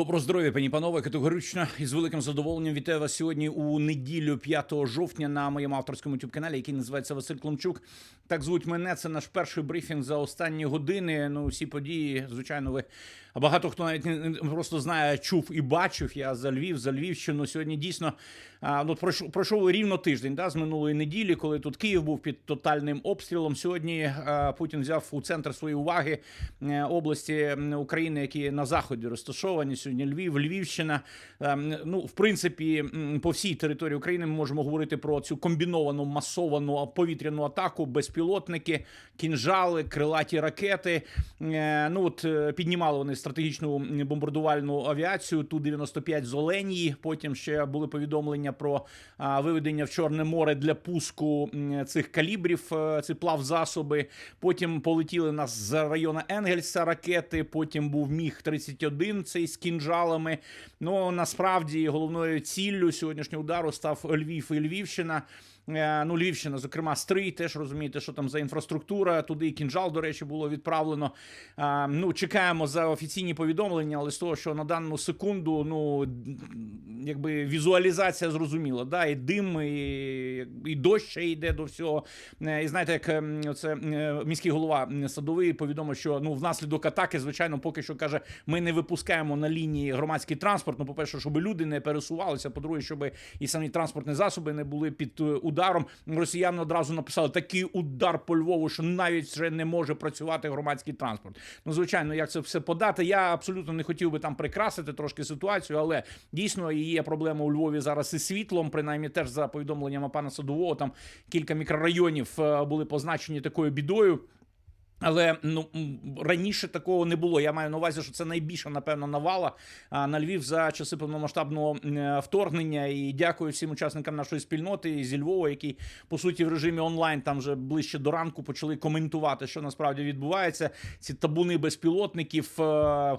Доброго здоров'я, пані панове. Категорично і з великим задоволенням вітаю вас сьогодні у неділю 5 жовтня на моєму авторському youtube каналі, який називається Василь Кломчук. Так звуть мене. Це наш перший брифінг за останні години. Ну, всі події, звичайно, ви багато хто навіть не просто знає, чув і бачив. Я за Львів, за Львівщину. Сьогодні дійсно а, ну, пройшов, пройшов рівно тиждень да, з минулої неділі, коли тут Київ був під тотальним обстрілом. Сьогодні а, Путін взяв у центр своєї уваги е, області України, які на заході розташовані. Сьогодні Львів, Львівщина. Ем, Ну, в принципі, по всій території України ми можемо говорити про цю комбіновану масовану повітряну атаку, безпілотники, кінжали, крилаті ракети. Е, Ну от е, піднімали вони стратегічну бомбардувальну авіацію. Ту 95 з Оленії. Потім ще були повідомлення про виведення в Чорне море для пуску цих калібрів, е, ці плавзасоби. Потім полетіли нас з району Енгельса ракети. Потім був міг 31 цей з кінжалами. Ну насправді головною ціллю сьогоднішнього удару став Львів і Львівщина. Е, Ну, Львівщина, зокрема, Стрий, теж розумієте, що там за інфраструктура. Туди і кінжал, до речі, було відправлено. Ну, чекаємо за офіційні повідомлення, але з того, що на дану секунду, ну якби візуалізація зрозуміла. Да, і дим, і, і дощ ще йде до всього. Е, І знаєте, як ем, це е, міський голова садовий повідомив, що ну внаслідок атаки, звичайно, поки що каже, ми не випускаємо на лінії громадський транспорт. Ну, по-перше, щоб люди не пересувалися. По-друге, щоб і самі транспортні засоби не були під е, ударом. Росіяни одразу написали такий удар по Львову, що навіть вже не може працювати громадський транспорт. Ну, звичайно, як це все подати. Я абсолютно не хотів би там прикрасити трошки ситуацію, але дійсно є проблема у Львові зараз із світлом. Принаймні, теж за повідомленнями пана садового, там кілька мікрорайонів е, були позначені такою бідою. Але ну раніше такого не було. Я маю на увазі, що це найбільша, напевно, навала на Львів за часи повномасштабного вторгнення. І дякую всім учасникам нашої спільноти зі Львова, які по суті в режимі онлайн там вже ближче до ранку почали коментувати, що насправді відбувається. Ці табуни безпілотників, е,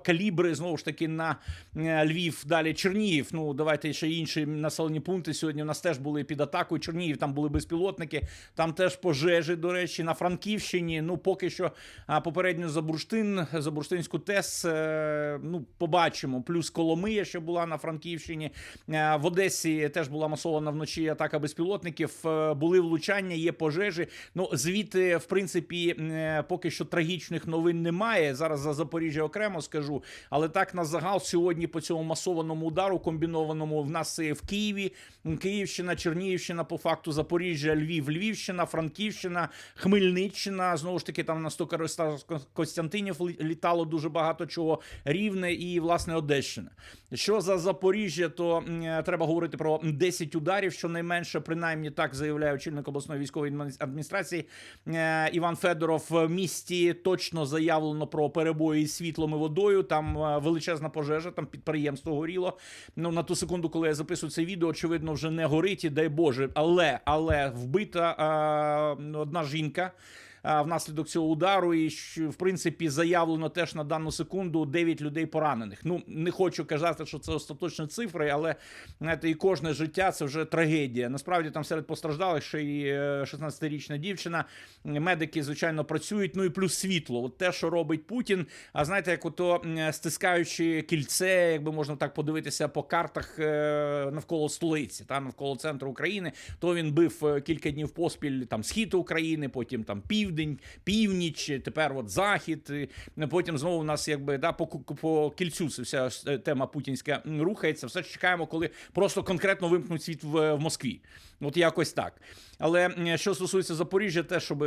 калібри знову ж таки на е, Львів. Далі Чернігів. Ну давайте ще інші населені пункти. Сьогодні у нас теж були під атакою. Чернігів там були безпілотники. Там теж пожежі. До речі, на Франківщині. Ну поки що а попередньо за бурштин, за бурштинську ТЕС. е, Ну, побачимо. Плюс Коломия, що була на Франківщині. Е, В Одесі теж була масована вночі атака безпілотників. Е, Були влучання, є пожежі. Ну, звідти, в принципі, поки що трагічних новин немає. Зараз за Запоріжжя окремо скажу. Але так на загал сьогодні по цьому масованому удару комбінованому в нас в Києві, Київщина, Чернігівщина, по факту Запоріжжя, Львів, Львівщина, Франківщина, Хмельниччина. Знову ж таки, там на 100 Костянтинів літало дуже багато чого. Рівне і власне Одещина. Що за Запоріжжя, то треба говорити про 10 ударів, щонайменше, принаймні так заявляє очільник обласної військової адміні- адміністрації е, Іван Федоров. В місті точно заявлено про перебої із світлом і водою. Там е, величезна пожежа, там підприємство горіло. Ну на ту секунду, коли я записую це відео, очевидно, вже не горить і дай Боже. Але але вбита е, одна жінка. Внаслідок цього удару, і в принципі заявлено теж на дану секунду 9 людей поранених. Ну не хочу казати, що це остаточні цифри, але знаєте, і кожне життя це вже трагедія. Насправді там серед постраждалих ще е, 16-річна дівчина. Медики, звичайно, працюють. Ну і плюс світло. От те, що робить Путін. А знаєте, як ото стискаючи кільце, якби можна так подивитися по картах е, навколо столиці, та навколо центру України, то він бив е, кілька днів поспіль там схід України, потім там південь, північ, тепер от захід. Потім знову у нас якби да по, по кільцю вся е, тема путінська рухається. Все чекаємо, коли просто конкретно вимкнуть світ в, в Москві. От якось так. Але що стосується Запоріжжя, те, щоб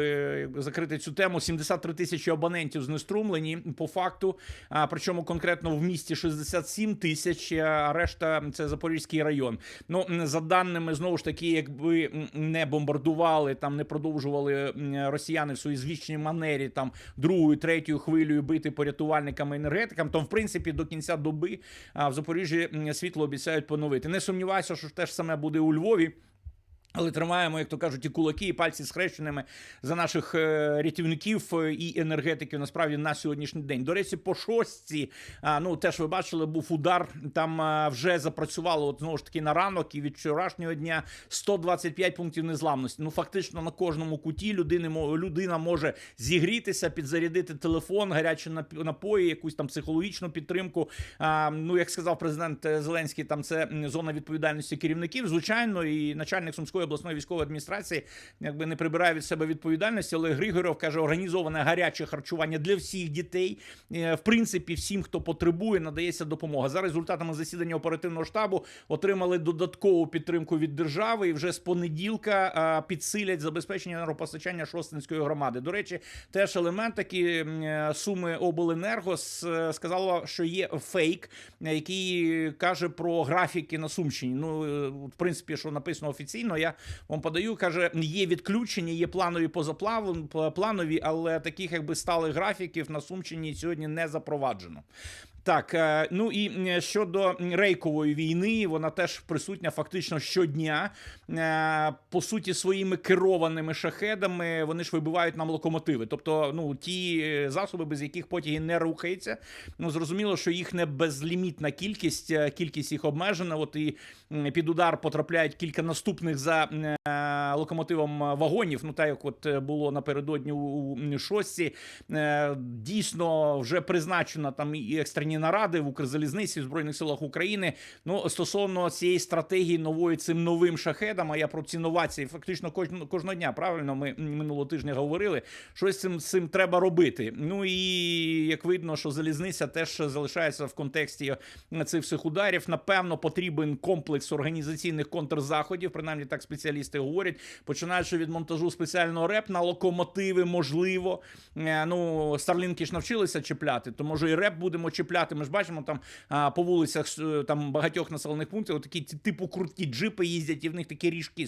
закрити цю тему, 73 тисячі абонентів знеструмлені по факту. А причому конкретно в місті 67 тисяч, а решта це Запорізький район. Ну за даними знову ж таки, якби не бомбардували, там не продовжували росіяни в своїй звичній манері там другою, третьою хвилею бити по рятувальникам і енергетикам, то в принципі до кінця доби в Запоріжжі світло обіцяють поновити. Не сумніваюся, що те ж саме буде у Львові. Але тримаємо, як то кажуть, і кулаки, і пальці схрещеними за наших е, рятівників е, і енергетиків насправді на сьогоднішній день. До речі, по шостці, ну теж ви бачили, був удар. Там вже запрацювало от, знову ж таки на ранок і від вчорашнього дня 125 пунктів незламності. Ну фактично на кожному куті людини людина може зігрітися, підзарядити телефон, гарячі нап- напої, якусь там психологічну підтримку. Ну як сказав президент е, Зеленський, там це зона відповідальності керівників. Звичайно, і начальник Сумської обласної військової адміністрації якби не прибирає від себе відповідальності. Але Григоров каже, організоване гаряче харчування для всіх дітей. Е, В принципі, всім, хто потребує, надається допомога. За результатами засідання оперативного штабу отримали додаткову підтримку від держави. І вже з понеділка підсилять забезпечення енергопостачання Шостинської громади. До речі, теж елемент такі е, суми обленерго с- е, що є фейк, який каже про графіки на Сумщині. Ну е, в принципі, що написано офіційно, я вам подаю. каже, є відключення, є планові позапланові, але таких якби сталих графіків на Сумщині сьогодні не запроваджено. Так, е, ну і щодо рейкової війни, вона теж присутня фактично щодня. Е, По суті, своїми керованими шахедами вони ж вибивають нам локомотиви. Тобто, ну ті е, засоби, без яких потяги не рухаються. Ну зрозуміло, що їх не безлімітна кількість, кількість їх обмежена. От і під удар потрапляють кілька наступних за локомотивом вагонів. Ну так як от було напередодні у. Е, Дійсно, вже призначена там і екстрені наради в Укрзалізниці в Збройних силах України. Ну стосовно цієї стратегії нової цим новим шахедам, а я про ці новації фактично кожного кожного дня. Правильно, ми минулого тижня говорили. Щось цим, цим треба робити. Ну і як видно, що залізниця теж залишається в контексті цих всіх ударів. Напевно, потрібен комплекс організаційних контрзаходів. Принаймні так спеціалісти говорять. Починаючи від монтажу спеціального реп на локомотиви, можливо. Е, Ну, старлінки ж навчилися чіпляти, то може і реп будемо чіпляти. Ми ж бачимо там по вулицях с- там багатьох населених пунктів такі типу круті джипи їздять, і в них такі ріжки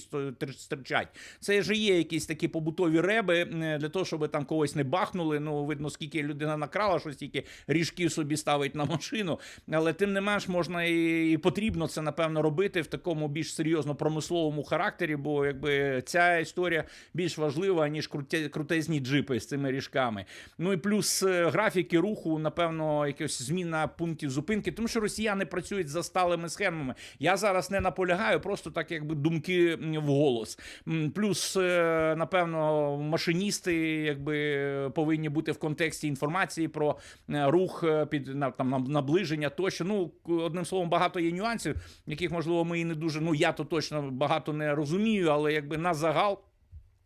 стирчать. Це ж є якісь такі побутові реби е, для того, щоб там когось не бахнули. Ну, видно, скільки людина накрала, що стільки ріжків собі ставить на машину. Але тим не менш можна і, потрібно це напевно робити в такому більш серйозно промисловому характері, бо якби ця історія більш важлива ніж круте, крутезні джипи з цими ріжками. Ну і плюс е, графіки руху, напевно, якось якась зміна пунктів зупинки, тому що росіяни працюють за сталими схемами. Я зараз не наполягаю, просто так якби думки м, вголос. Плюс, е, напевно, машиністи якби повинні бути в контексті інформації про е, рух е, під на- там на- наближення тощо. Ну одним словом, багато є нюансів, яких можливо ми і не дуже. Ну я то точно багато не розумію, але якби на загал.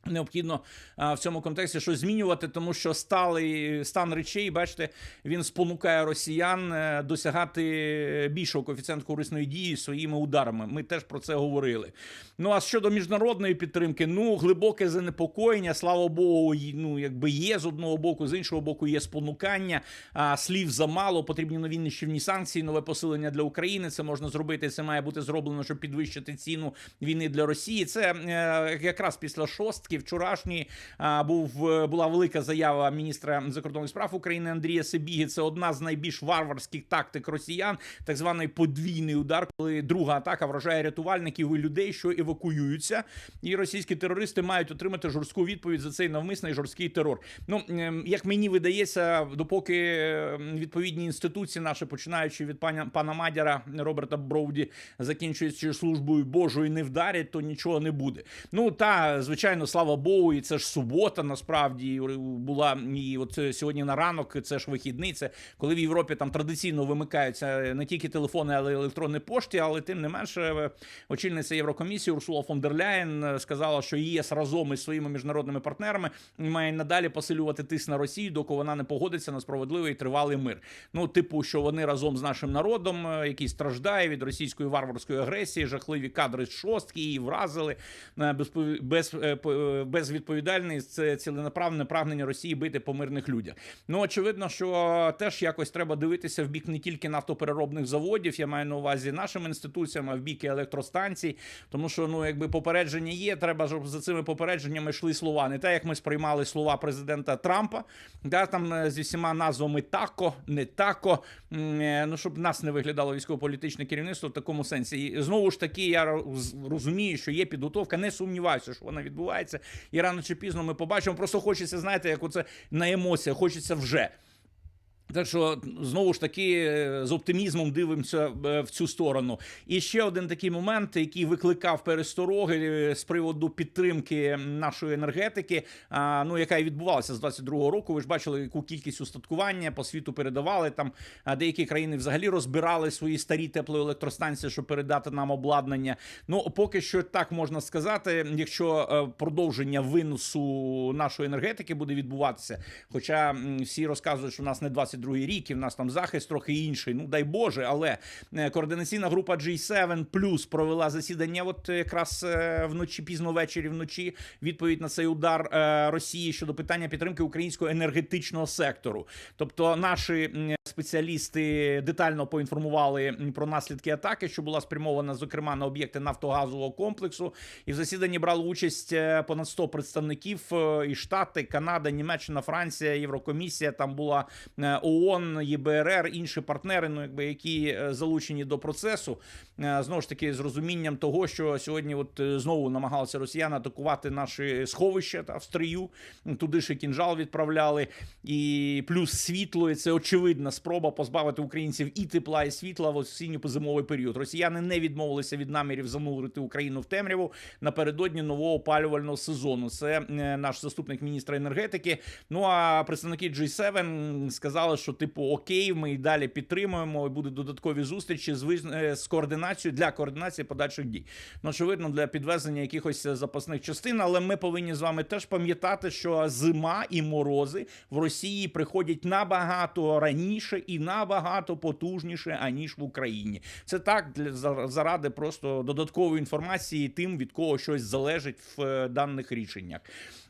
Необхідно а, в цьому контексті щось змінювати, тому що сталий стан речей, бачите, він спонукає росіян е, досягати більшого коефіцієнту корисної дії своїми ударами. Ми теж про це говорили. Ну а щодо міжнародної підтримки, ну глибоке занепокоєння, слава Богу, ну якби є з одного боку, з іншого боку, є спонукання. А слів замало, потрібні нові нищівні санкції, нове посилення для України. Це можна зробити. Це має бути зроблено, щоб підвищити ціну війни для Росії. Це е, якраз після шостки вчорашньої а, був е, була велика заява міністра закордонних справ України Андрія Сибіги. Це одна з найбільш варварських тактик росіян, так званий подвійний удар, коли друга атака вражає рятувальників і людей, що евакуюються, і російські терористи мають отримати жорстку відповідь за цей навмисний жорсткий терор. Ну ем, як мені видається, допоки ем, відповідні інституції, наші починаючи від паня пана Мадяра Роберта Броуді, закінчуючи службою Божою, не вдарять, то нічого не буде. Ну та звичайно, слава Богу, і це ж субота. Насправді була і от е, сьогодні на ранок. Це ж вихідний. Це коли в Європі там традиційно вимикаються не тільки телефони, але й електронні пошті. Але тим не менше, е, очільниця Єврокомісії Урсула фон дер Ляєн е, сказала, що ЄС разом із своїми міжнародними партнерами має надалі посилювати тиск на Росію, доки вона не погодиться на справедливий і тривалий мир. Ну, типу, що вони разом з нашим народом, е, який страждає від російської варварської агресії, жахливі кадри з шостки її вразили е, без, без безвідповідальне це ціленаправне прагнення Росії бити по мирних людях. Ну очевидно, що теж якось треба дивитися в бік не тільки нафтопереробних заводів. Я маю на увазі нашими інституціями, а в бік електростанцій. Тому що ну, якби попередження є, треба щоб за цими попередженнями йшли слова. Не те, як ми сприймали слова президента Трампа, да там е, зі всіма назвами тако, не тако. е, Ну щоб нас не виглядало військово-політичне керівництво в такому сенсі. І знову ж таки, я розумію, що є підготовка. Не сумніваюся, що вона відбувається. І рано чи пізно ми побачимо. Просто хочеться, знаєте, як оце на емоціях, хочеться вже. Так що знову ж таки е, з оптимізмом дивимося е, в цю сторону. І ще один такий момент, який викликав перестороги е, з приводу підтримки нашої енергетики, ну яка і відбувалася з 22-го року. Ви ж бачили, яку кількість устаткування по світу передавали. Там деякі країни взагалі розбирали свої старі теплоелектростанції, щоб передати нам обладнання. Ну поки що так можна сказати, якщо продовження виносу нашої енергетики буде відбуватися. Хоча всі розказують, що в нас не 22-й рік, і в нас там захист трохи інший. Ну дай Боже, але е, координаційна група G7 Plus провела засідання. От якраз е, вночі, пізно ввечері вночі, відповідь на цей удар е, Росії щодо питання підтримки українського енергетичного сектору. Тобто, наші спеціалісти детально поінформували про наслідки атаки, що була спрямована зокрема на об'єкти нафтогазового комплексу. І в засіданні брали участь е, понад 100 представників е, і Штати, Канада, Німеччина, Франція, Єврокомісія. Там була е, ООН, ЄБРР, інші партнери, ну якби які залучені до процесу. Знову ж таки, з розумінням того, що сьогодні, от знову намагалися росіяни атакувати наші сховища та в стрию. Туди і кінжал відправляли, і плюс світло. І це очевидна спроба позбавити українців і тепла, і світла в осінньо-позимовий період. Росіяни не відмовилися від намірів занурити Україну в темряву напередодні нового опалювального сезону. Це е, наш заступник міністра енергетики. Ну а представники G7 сказали, що типу окей, ми і далі підтримуємо. і Будуть додаткові зустрічі з е, координацією для координації подальших дій. Ну очевидно, для підвезення якихось запасних частин. Але ми повинні з вами теж пам'ятати, що зима і морози в Росії приходять набагато раніше і набагато потужніше аніж в Україні. Це так для за- заради просто додаткової інформації тим, від кого щось залежить в е, даних рішеннях.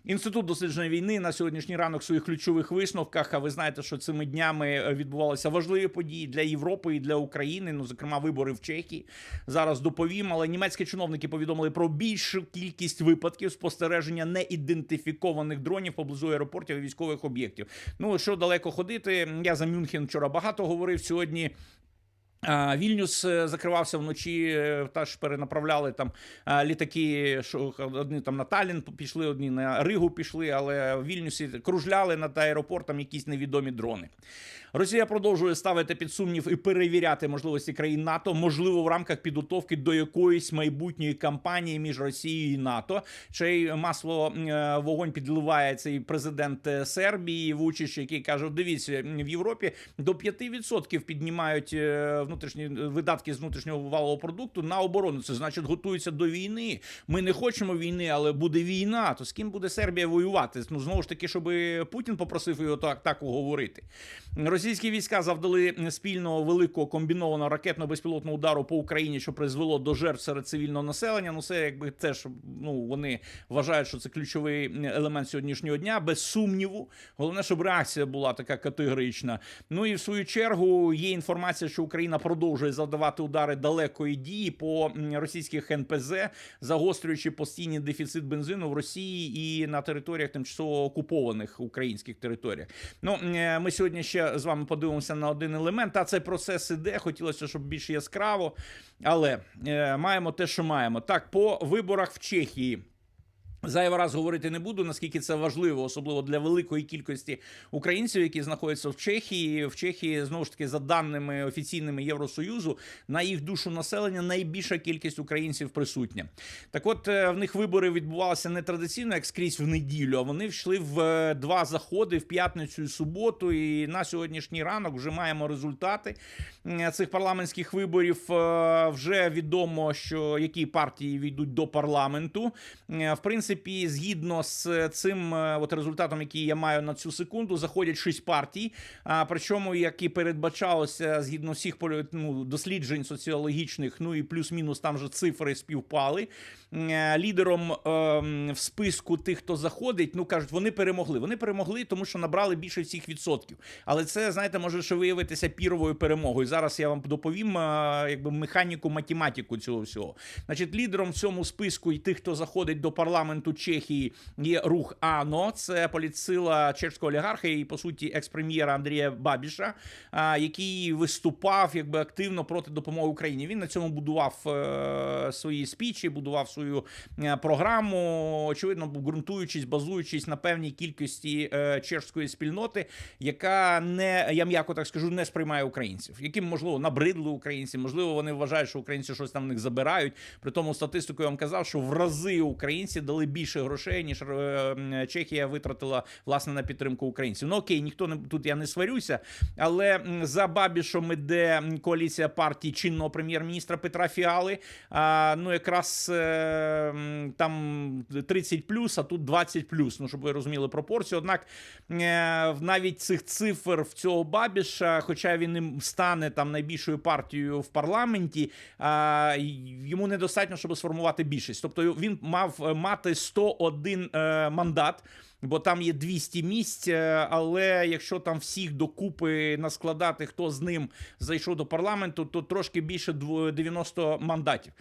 Інститут дослідження війни на сьогоднішній ранок в своїх ключових висновках. А ви знаєте, що цими днями е, відбувалися важливі події для Європи і для України. Ну, зокрема, вибори в Чехії. Зараз доповім. Але німецькі чиновники повідомили про більшу кількість випадків спостереження неідентифікованих дронів поблизу аеропортів і військових об'єктів. Ну що далеко ходити? Я за Мюнхен вчора багато говорив сьогодні. Вільнюс е, закривався вночі, е, теж перенаправляли там літаки, що одні там на Талін пішли, одні на Ригу пішли, але в Вільнюсі кружляли над аеропортом якісь невідомі дрони. Росія продовжує ставити під сумнів і перевіряти можливості країн НАТО, можливо, в рамках підготовки до якоїсь майбутньої кампанії між Росією і НАТО. Ще й масло е, вогонь підливає цей президент е, Сербії Вучич, який каже: дивіться, в Європі до 5% піднімають е, внутрішні видатки з внутрішнього валового продукту на оборону. Це значить готуються до війни. Ми не хочемо війни, але буде війна. То з ким буде Сербія воювати? Ну знову ж таки, щоб Путін попросив його так, так говорити. Російські війська завдали спільного великого комбінованого ракетно-безпілотного удару по Україні, що призвело до жертв серед цивільного населення. Ну це якби теж ну вони вважають, що це ключовий елемент сьогоднішнього дня, без сумніву. Головне, щоб реакція була така категорична. Ну і в свою чергу є інформація, що Україна продовжує завдавати удари далекої дії по російських НПЗ, загострюючи постійний дефіцит бензину в Росії і на територіях тимчасово окупованих українських територіях. Ну ми сьогодні ще з вами подивимося на один елемент. А цей процес іде. Хотілося, щоб більш яскраво, але е, маємо те, що маємо. Так, по виборах в Чехії. Зайвий раз говорити не буду, наскільки це важливо, особливо для великої кількості українців, які знаходяться в Чехії. В Чехії знову ж таки за даними офіційними Євросоюзу, на їх душу населення найбільша кількість українців присутня. Так, от е, в них вибори відбувалися не традиційно, як скрізь в неділю. А вони йшли в е, два заходи в п'ятницю і суботу. І на сьогоднішній ранок вже маємо результати цих парламентських виборів. Е, Вже відомо, що які партії війдуть до парламенту. В принципі. Принципі, згідно з цим е, от результатом, який я маю на цю секунду, заходять шість партій. А причому, як і передбачалося, згідно всіх ну, досліджень соціологічних, ну і плюс-мінус там же цифри співпали. Е, Лідером ем, в списку тих, хто заходить, ну кажуть, вони перемогли. Вони перемогли, тому що набрали більше всіх відсотків. Але це, знаєте, може ще виявитися піровою перемогою. Зараз я вам доповім е, якби механіку, математику цього всього. Значить, лідером в цьому списку і тих, хто заходить до парламенту Чехії, є рух АНО. Це політсила чешського олігарха і по суті екс-прем'єра Андрія Бабіша, а, який виступав якби активно проти допомоги Україні. Він на цьому будував е, свої спічі, будував свою е, програму, очевидно, ґрунтуючись, базуючись на певній кількості е, чешської спільноти, яка не я м'яко так скажу, не сприймає українців, яким можливо набридли українці, можливо, вони вважають, що українці щось там в них забирають. При тому статистику я вам казав, що в рази українці дали більше грошей, ніж е, Чехія витратила власне на підтримку українців. Ну окей, ніхто не тут я не сварюся, але за Бабішом іде коаліція партій чинного прем'єр-міністра Петра Фіали. А, ну якраз там 30 плюс, а тут 20 плюс. Ну щоб ви розуміли пропорцію. Однак е, навіть цих цифр в цього Бабіша, хоча він і стане там найбільшою партією в парламенті, йому недостатньо, щоб сформувати більшість. Тобто він мав е, мати 101 е, мандат. Бо там є 200 місць, але якщо там всіх докупи наскладати, хто з ним зайшов до парламенту, то трошки більше дво- 90 мандатів.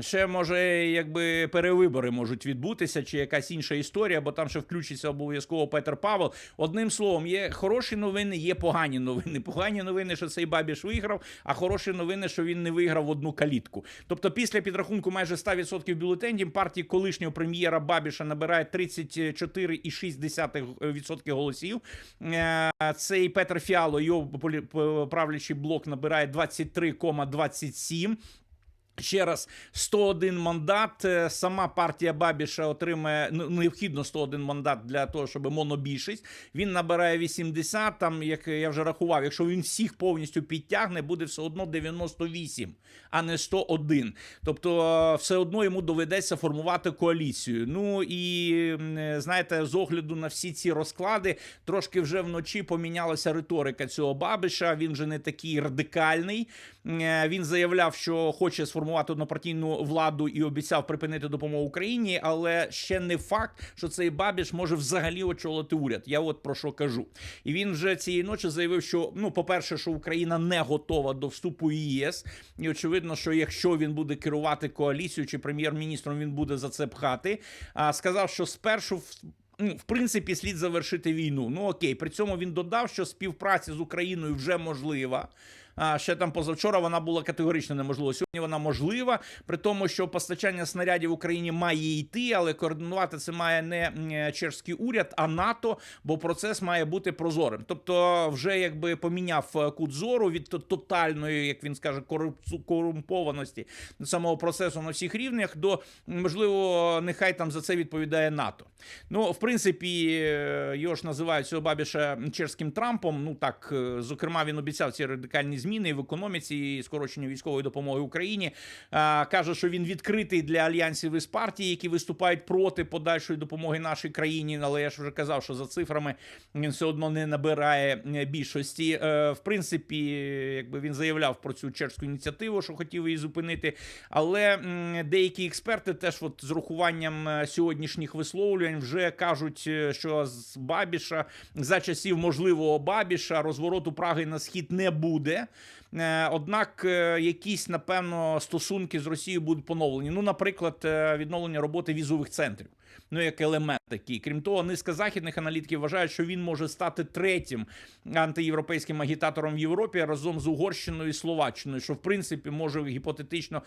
Ще може, якби перевибори можуть відбутися, чи якась інша історія, бо там ще включиться обов'язково Петр Павел. Одним словом, є хороші новини, є погані новини. Погані новини, що цей Бабіш виграв, а хороші новини, що він не виграв одну калітку. Тобто, після підрахунку майже 100% бюлетенів партії колишнього прем'єра Бабіша набирає 34,6% голосів. Е, Цей Петр Фіало, його правлячий блок набирає 23,27%. Ще раз 101 мандат. Е, Сама партія Бабіша отримає ну, необхідно 101 мандат для того, щоб монобільшість. Він набирає 80, Там, як я вже рахував, якщо він всіх повністю підтягне, буде все одно 98, а не 101. Тобто, е, все одно йому доведеться формувати коаліцію. Ну і е, знаєте, з огляду на всі ці розклади, трошки вже вночі помінялася риторика цього Бабиша. Він вже не такий радикальний. Е, Він заявляв, що хоче сформувати однопартійну владу і обіцяв припинити допомогу Україні, але ще не факт, що цей Бабіш може взагалі очолити уряд. Я от про що кажу. І він вже цієї ночі заявив, що ну, по-перше, що Україна не готова до вступу в ЄС. І очевидно, що якщо він буде керувати коаліцією чи прем'єр-міністром, він буде за це пхати. А сказав, що спершу в- ну, принципі, слід завершити війну. Ну окей, при цьому він додав, що співпраця з Україною вже можлива. А ще там позавчора вона була категорично неможлива. Сьогодні вона можлива, при тому, що постачання снарядів Україні має йти, але координувати це має не чешський уряд, а НАТО, бо процес має бути прозорим. Тобто, вже якби поміняв е, кут зору від тотальної, як він скаже, корумпованості самого процесу на всіх рівнях до можливо, нехай там за це відповідає НАТО. Ну, в принципі, е, його ж називають цього бабіша чешським Трампом. Ну так, е, зокрема, він обіцяв ці радикальні зміни і в економіці і скорочення військової допомоги Україні. Каже, що він відкритий для альянсів із партій, які виступають проти подальшої допомоги нашій країні. Але я ж вже казав, що за цифрами він все одно не набирає е, більшості. Е, В принципі, якби він заявляв про цю чешську ініціативу, що хотів її зупинити. Але деякі експерти теж, от з урахуванням е, сьогоднішніх висловлювань, вже кажуть, що з Бабіша за часів можливого Бабіша розвороту Праги на схід не буде. Е, Однак е, якісь, напевно, стосунки з Росією будуть поновлені. Ну, наприклад, е, відновлення роботи візових центрів. Ну, як елемент такий. Крім того, низка західних аналітиків вважають, що він може стати третім антиєвропейським агітатором в Європі разом з Угорщиною і Словаччиною, що в принципі може гіпотетично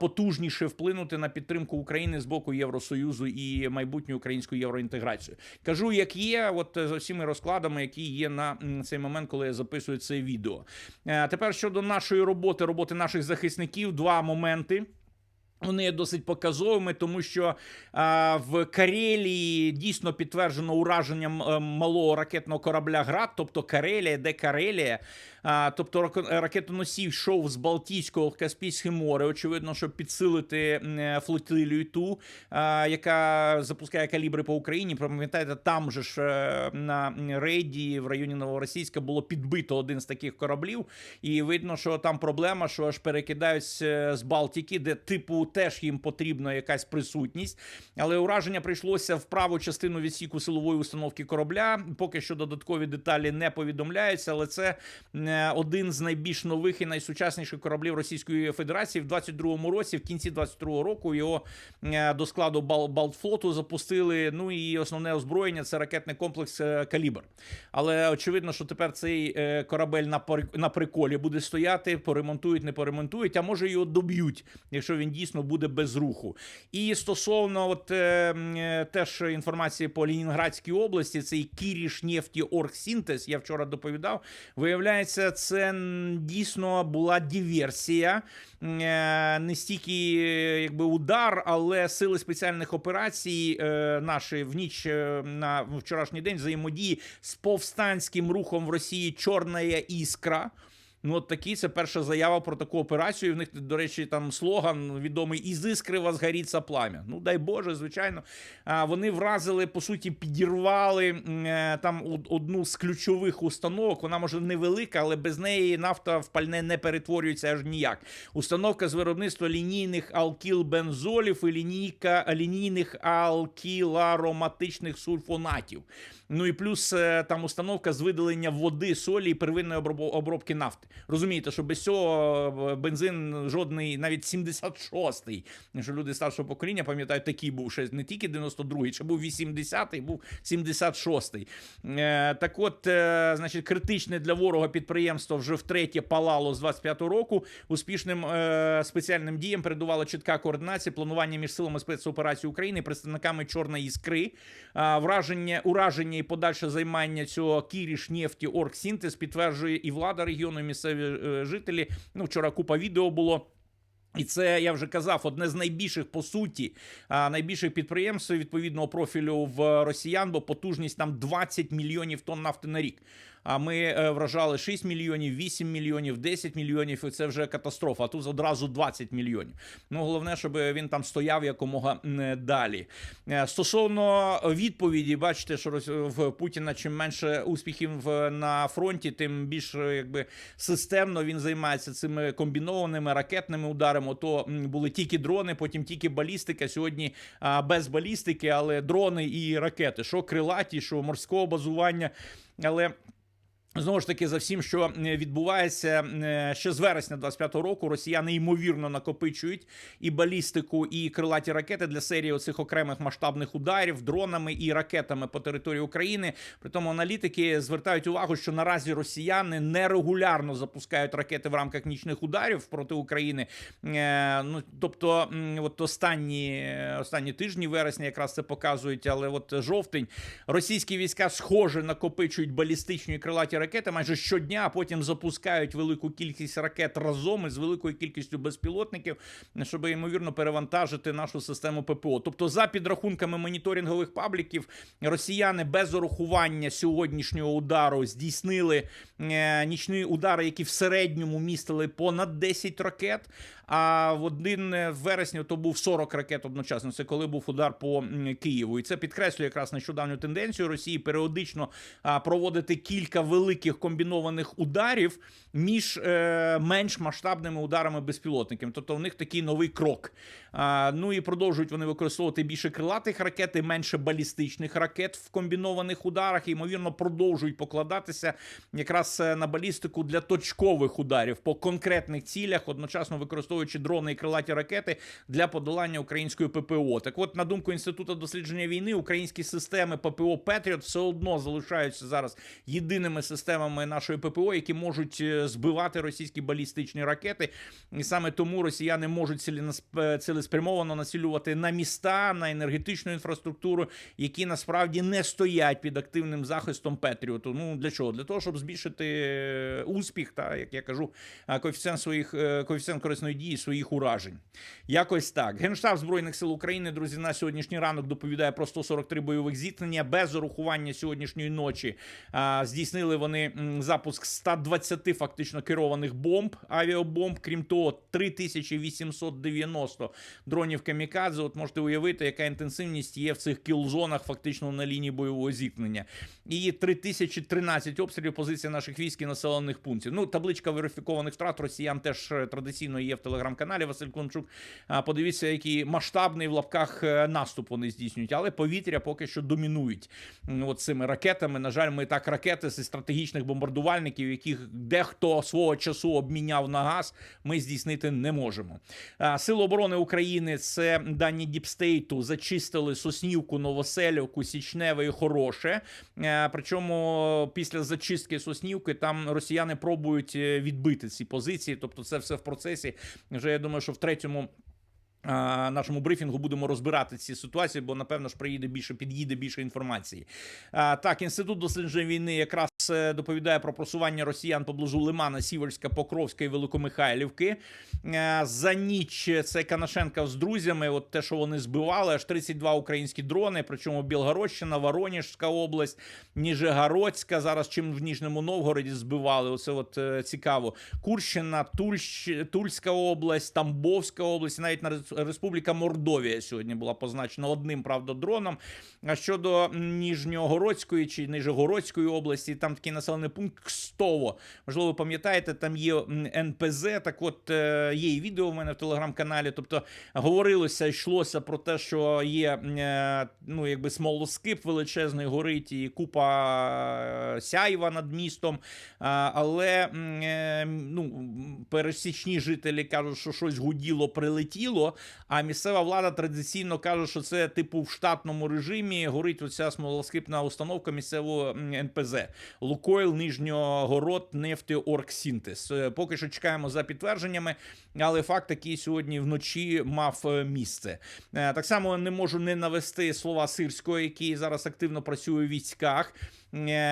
потужніше вплинути на підтримку України з боку Євросоюзу і майбутню українську євроінтеграцію. Кажу, як є, от е, за всіми розкладами, які є на цей момент, коли я записую це відео. Е, Тепер щодо нашої роботи, роботи наших захисників, два моменти. Вони є досить показовими, тому що а, в Карелії дійсно підтверджено ураженням е, малого ракетного корабля ГРАД, тобто Карелія, де Карелія. Тобто рако- ракетоносій йшов з Балтійського в Каспійське море. Очевидно, щоб підсилити е, флотилію ту, яка запускає калібри по Україні. Пам'ятаєте, там же ж е, на рейді в районі Новоросійська було підбито один з таких кораблів, і видно, що там проблема, що аж перекидають е, з Балтики, де типу теж їм потрібна якась присутність. Але ураження прийшлося в праву частину відсіку силової установки корабля. Поки що додаткові деталі не повідомляються, але це е, один з найбільш нових і найсучасніших кораблів Російської Федерації в 22-му році, в кінці 22-го року його е, до складу Бал- Балтфлоту запустили. Ну і основне озброєння це ракетний комплекс е, Калібр. Але очевидно, що тепер цей е, корабель на приколі буде стояти, поремонтують, не поремонтують, а може його доб'ють, якщо він дійсно буде без руху. І стосовно от е, е, теж інформації по Лінінградській області, цей Кіріш Нефті Оргсінтез, я вчора доповідав. Виявляється, це дійсно була диверсія. Е, Не стільки якби удар, але сили спеціальних операцій е, наші в ніч е, на вчорашній день взаємодії з повстанським рухом в Росії Чорна іскра. Ну, от такий це перша заява про таку операцію. В них, до речі, там слоган відомий із іскри возгоріться плам'я. Ну, дай Боже, звичайно. А, Вони вразили, по суті, підірвали е, там одну з ключових установок. Вона може невелика, але без неї нафта в пальне не перетворюється аж ніяк. Установка з виробництва лінійних алкілбензолів і лінійка лінійних алкілароматичних сульфонатів. Ну і плюс е, там установка з видалення води, солі і первинної оброб- обробки нафти. Розумієте, що без цього е, бензин жодний, навіть 76-й, що люди старшого покоління пам'ятають, такий був ще не тільки 92-й, ще був 80-й, був 76-й. Е, так от, е, значить, критичне для ворога підприємство вже втретє палало з 25-го року. Успішним спеціальним діям передувала чітка координація, планування між силами спецоперації України, представниками Чорної іскри, враження, ураження і подальше займання цього Кіріш нефті Оргсінтез підтверджує і влада регіону, і місцеві е, жителі. Ну, вчора купа відео було. І це я вже казав, одне з найбільших по суті, найбільших підприємств відповідного профілю в росіян, бо потужність там 20 мільйонів тонн нафти на рік. А ми е, вражали 6 мільйонів, 8 мільйонів, 10 мільйонів, і це вже катастрофа. А тут одразу 20 мільйонів. Ну головне, щоб він там стояв якомога далі. Е, Стосовно відповіді, бачите, що в Путіна чим менше успіхів в- на фронті, тим більш е, якби системно він займається цими комбінованими ракетними ударами. То були тільки дрони, потім тільки балістика. Сьогодні без балістики, але дрони і ракети, що крилаті, що морського базування. Але Знову ж таки, за всім, що відбувається е, ще з вересня 25-го року, росіяни ймовірно накопичують і балістику, і крилаті ракети для серії оцих окремих масштабних ударів дронами і ракетами по території України. При тому аналітики звертають увагу, що наразі росіяни нерегулярно запускають ракети в рамках нічних ударів проти України. Е, Ну тобто, от останні останні тижні вересня якраз це показують, але от жовтень російські війська схоже накопичують балістичні крилаті ракети майже щодня, а потім запускають велику кількість ракет разом із великою кількістю безпілотників, щоб ймовірно перевантажити нашу систему ППО. Тобто, за підрахунками моніторингових пабліків, росіяни без урахування сьогоднішнього удару здійснили е, нічні удари, які в середньому містили понад 10 ракет. А в один вересні то був 40 ракет одночасно. Це коли був удар по Києву, і це підкреслює якраз нещодавню тенденцію Росії періодично проводити кілька великих комбінованих ударів між е, менш масштабними ударами безпілотників. Тобто, в них такий новий крок. Ну і продовжують вони використовувати більше крилатих ракет і менше балістичних ракет в комбінованих ударах. І, ймовірно, продовжують покладатися якраз е, на балістику для точкових ударів по конкретних цілях, одночасно використовуючи дрони і крилаті ракети для подолання української ППО. Так, от, на думку інституту дослідження війни, українські системи ППО Петріот все одно залишаються зараз єдиними системами нашої ППО, які можуть е, збивати російські балістичні ракети. І саме тому росіяни можуть цілеспрямовано націлювати на міста, на енергетичну інфраструктуру, які насправді не стоять під активним захистом Петріоту. Ну для чого? Для того, щоб збільшити е, успіх, та як я кажу, е, коефіцієнт своїх коефіцієнт корисної дії своїх уражень. Якось так. Генштаб збройних сил України, друзі, на сьогоднішній ранок доповідає про 143 бойових зіткнення без урахування сьогоднішньої ночі. Здійснили вони. запуск 120 фактично керованих бомб, авіабомб. Крім того, 3890 дронів камікадзе. От можете уявити, яка інтенсивність є в цих кілзонах, фактично на лінії бойового зіткнення. І 3013 обстрілів позицій наших військ і населених пунктів. Ну, табличка верифікованих втрат росіян теж е, традиційно є в телеграм-каналі Василь Климчук. Подивіться, який масштабний в лапках е, наступ вони здійснюють, але повітря поки що домінують от цими ракетами. На жаль, ми так ракети зі стратегічних бомбардувальників, яких дехто свого часу обміняв на газ, ми здійснити не можемо. Сили оборони України це дані Діпстейту зачистили Соснівку, Новоселівку, Січневе і Хороше. Е, Причому після зачистки Соснівки там росіяни пробують е, відбити ці позиції. Тобто, це все в процесі. Вже я думаю, що в третьому. Нашому брифінгу будемо розбирати ці ситуації, бо напевно ж приїде більше, під'їде більше інформації. Так, інститут досліджень війни якраз е, доповідає про просування росіян поблизу Лимана, Сіверська, Покровська і Великомихайлівки. Е, За ніч це Канашенка з друзями. От те, що вони збивали, аж 32 українські дрони. Причому Білгородщина, Воронежська область, Ніжегородська. Зараз чим в Ніжному Новгороді збивали. Оце от е, цікаво. Курщина, Тульщ, Тульська область, Тамбовська область, навіть на Республіка Мордовія сьогодні була позначена одним правда дроном. А щодо Ніжньогородської чи Нижегородської області, там такий населений пункт Кстово. Можливо, ви пам'ятаєте, там є НПЗ. Так, от е, є і відео в мене в телеграм-каналі. Тобто говорилося, йшлося про те, що є е, ну, якби смолоскип величезний, горить і купа е, сяйва над містом. Але ну, пересічні жителі кажуть, що щось гуділо, прилетіло. А місцева влада традиційно каже, що це типу в штатному режимі горить оця смолоскипна установка місцевого НПЗ. Лукойл, Нижньогород, Нефтеоргсінтез. Е, Поки що чекаємо за підтвердженнями, але факт такий сьогодні вночі мав е, місце. Е, Так само не можу не навести слова Сирського, який зараз активно працює у військах.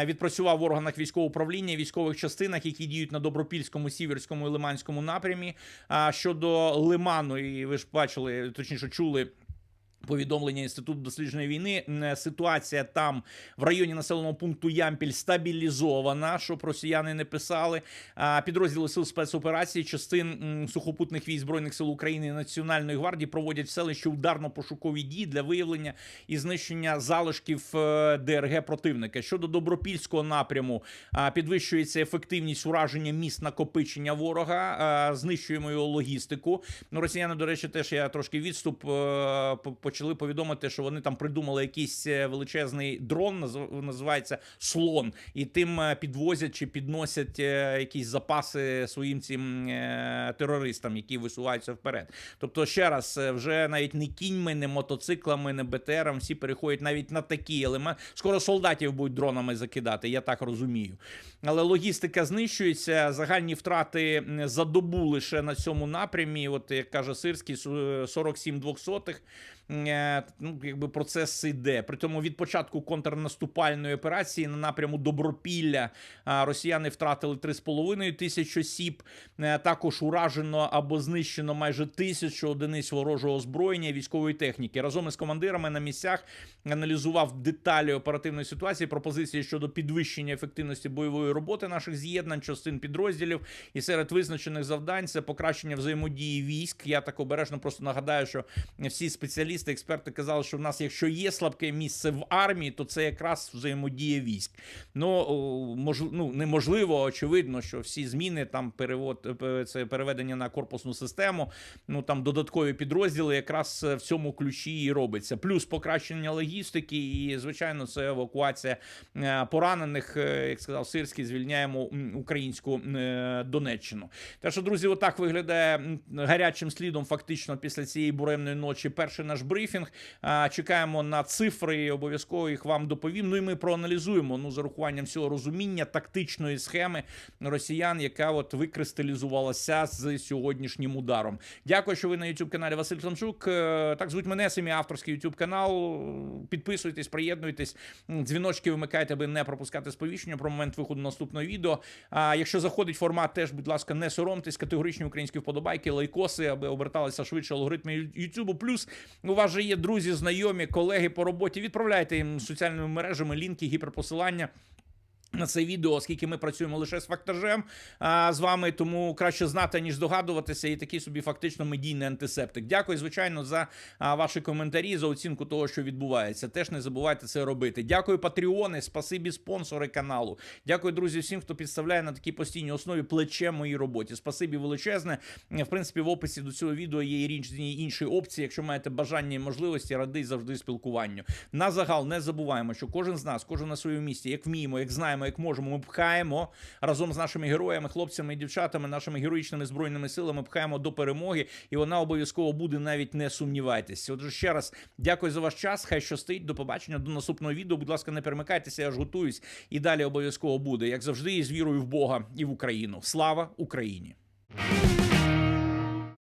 Відпрацював в органах військового управління, військових частинах, які діють на Добропільському, Сіверському і Лиманському напрямі. А щодо Лиману, і ви ж бачили, точніше чули. Повідомлення інституту дослідження війни ситуація там в районі населеного пункту Ямпіль стабілізована, щоб росіяни не писали. Підрозділи сил спецоперації частин сухопутних військ збройних сил України і Національної гвардії проводять в селищі ударно-пошукові дії для виявлення і знищення залишків е, ДРГ противника. Щодо добропільського напряму, підвищується ефективність ураження міст накопичення ворога, знищуємо його логістику. Ну, росіяни, до речі, теж я трошки відступ е, почали повідомити, що вони там придумали якийсь е, величезний дрон, називається слон, і тим е, підвозять чи підносять е, якісь запаси своїм цим терористам, які висуваються вперед. Тобто, ще раз, вже навіть не кіньми, не мотоциклами, не БТРом, всі переходять навіть на такі елементи. Скоро солдатів будуть дронами закидати, я так розумію. Але логістика знищується. Загальні втрати за добу лише на цьому напрямі. От як каже Сирський, су- 47 двохсотих. Е, Ну, якби процес іде. При тому від початку контрнаступальної операції на напряму Добропілля росіяни втратили 3,5 тисяч осіб. Е, Також уражено або знищено майже тисячу одиниць ворожого озброєння і військової техніки. Разом із командирами на місцях аналізував деталі оперативної ситуації, пропозиції щодо підвищення ефективності бойової роботи наших з'єднань, частин підрозділів. І серед визначених завдань це покращення взаємодії військ. Я так обережно просто нагадаю, що всі спеціалісти, експерти казали, що в нас, якщо є слабке місце в армії, то це якраз взаємодія військ. Ну мож, ну неможливо, очевидно, що всі зміни там перевод е, це переведення на корпусну систему. Ну там додаткові підрозділи, якраз е, в цьому ключі і робиться. Плюс покращення логістики, і звичайно, це евакуація е, поранених. Як сказав Сирський, звільняємо українську Донеччину. Так що, друзі, отак виглядає гарячим слідом. Фактично, після цієї буремної ночі. Перший наш брифінг. Чекаємо на цифри, і обов'язково їх вам доповім. Ну і ми проаналізуємо ну з урахуванням всього розуміння тактичної схеми росіян, яка от викристалізувалася з сьогоднішнім ударом. Дякую, що ви на youtube каналі Василь Самчук. Е, Так звуть мене, мій авторський youtube канал. Підписуйтесь, приєднуйтесь, дзвіночки вимикайте, аби не пропускати сповіщення про момент виходу наступного відео. А якщо заходить формат, теж, будь ласка, не соромтесь, категоричні українські вподобайки, лайкоси, аби оберталися швидше алгоритми YouTube. Плюс у вас же є друзі, знайомі, колеги по роботі. Відправляйте їм соціальними мережами лінки, гіперпосилання. На це відео, оскільки ми працюємо лише з фактажем а, з вами, тому краще знати, ніж здогадуватися, і такий собі фактично медійний антисептик. Дякую, звичайно, за а, ваші коментарі, за оцінку того, що відбувається. Теж не забувайте це робити. Дякую, патреони, спасибі, спонсори каналу. Дякую, друзі, всім, хто підставляє на такій постійній основі плече моїй роботі. Спасибі величезне. В принципі, в описі до цього відео є і різні інші опції. Якщо маєте бажання і можливості, радий завжди спілкуванню. На загал не забуваємо, що кожен з нас, кожен на своєму місці, як вміємо, як знаємо, як можемо, ми пхаємо разом з нашими героями, хлопцями і дівчатами, нашими героїчними збройними силами, пхаємо до перемоги, і вона обов'язково буде, навіть не сумнівайтеся. Отже, ще раз дякую за ваш час. Хай щастить. До побачення, до наступного відео. Будь ласка, не перемикайтеся, я ж готуюсь. І далі обов'язково буде, як завжди, і з вірою в Бога і в Україну. Слава Україні!